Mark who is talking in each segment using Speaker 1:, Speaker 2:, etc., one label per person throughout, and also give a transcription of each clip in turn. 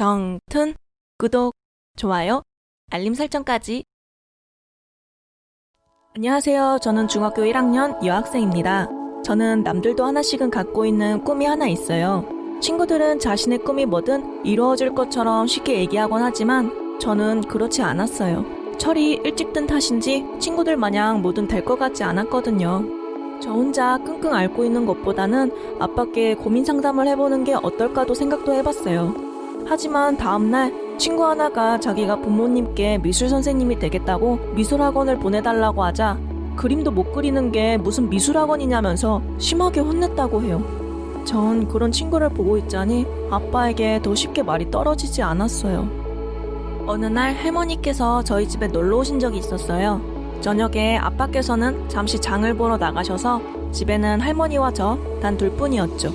Speaker 1: 정튼 구독, 좋아요, 알림 설정까지. 안녕하세요. 저는 중학교 1학년 여학생입니다. 저는 남들도 하나씩은 갖고 있는 꿈이 하나 있어요. 친구들은 자신의 꿈이 뭐든 이루어질 것처럼 쉽게 얘기하곤 하지만 저는 그렇지 않았어요. 철이 일찍 든 탓인지 친구들 마냥 뭐든 될 것 같지 않았거든요. 저 혼자 끙끙 앓고 있는 것보다는 아빠께 고민 상담을 해보는 게 어떨까도 생각도 해봤어요. 하지만 다음날 친구 하나가 자기가 부모님께 미술 선생님이 되겠다고 미술학원을 보내달라고 하자 그림도 못 그리는 게 무슨 미술학원이냐면서 심하게 혼냈다고 해요. 전 그런 친구를 보고 있자니 아빠에게 더 쉽게 말이 떨어지지 않았어요. 어느 날 할머니께서 저희 집에 놀러 오신 적이 있었어요. 저녁에 아빠께서는 잠시 장을 보러 나가셔서 집에는 할머니와 저 단 둘뿐이었죠.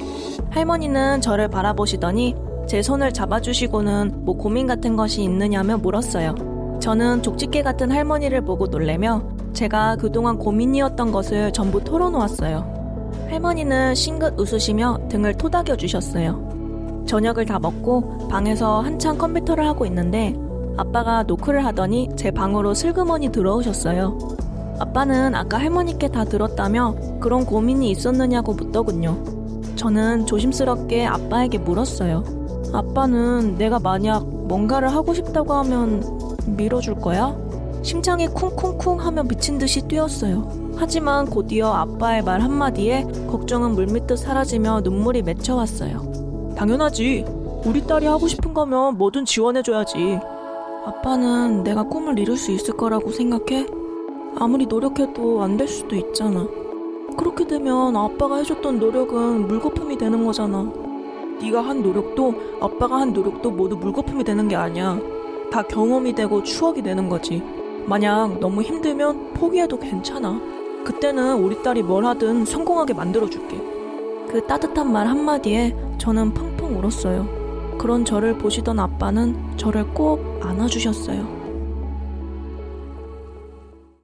Speaker 1: 할머니는 저를 바라보시더니 제 손을 잡아주시고는 뭐 고민 같은 것이 있느냐며 물었어요. 저는 족집게 같은 할머니를 보고 놀래며 제가 그동안 고민이었던 것을 전부 털어놓았어요. 할머니는 싱긋 웃으시며 등을 토닥여 주셨어요. 저녁을 다 먹고 방에서 한창 컴퓨터를 하고 있는데 아빠가 노크를 하더니 제 방으로 슬그머니 들어오셨어요. 아빠는 아까 할머니께 다 들었다며 그런 고민이 있었느냐고 묻더군요. 저는 조심스럽게 아빠에게 물었어요. 아빠는 내가 만약 뭔가를 하고 싶다고 하면 밀어줄 거야? 심장이 쿵쿵쿵 하며 미친 듯이 뛰었어요. 하지만 곧이어 아빠의 말 한마디에 걱정은 물밀듯 사라지며 눈물이 맺혀왔어요. 당연하지. 우리 딸이 하고 싶은 거면 뭐든 지원해줘야지. 아빠는 내가 꿈을 이룰 수 있을 거라고 생각해? 아무리 노력해도 안 될 수도 있잖아. 그렇게 되면 아빠가 해줬던 노력은 물거품이 되는 거잖아. 네가 한 노력도 아빠가 한 노력도 모두 물거품이 되는 게 아니야. 다 경험이 되고 추억이 되는 거지. 만약 너무 힘들면 포기해도 괜찮아. 그때는 우리 딸이 뭘 하든 성공하게 만들어줄게. 그 따뜻한 말 한마디에 저는 펑펑 울었어요. 그런 저를 보시던 아빠는 저를 꼭 안아주셨어요.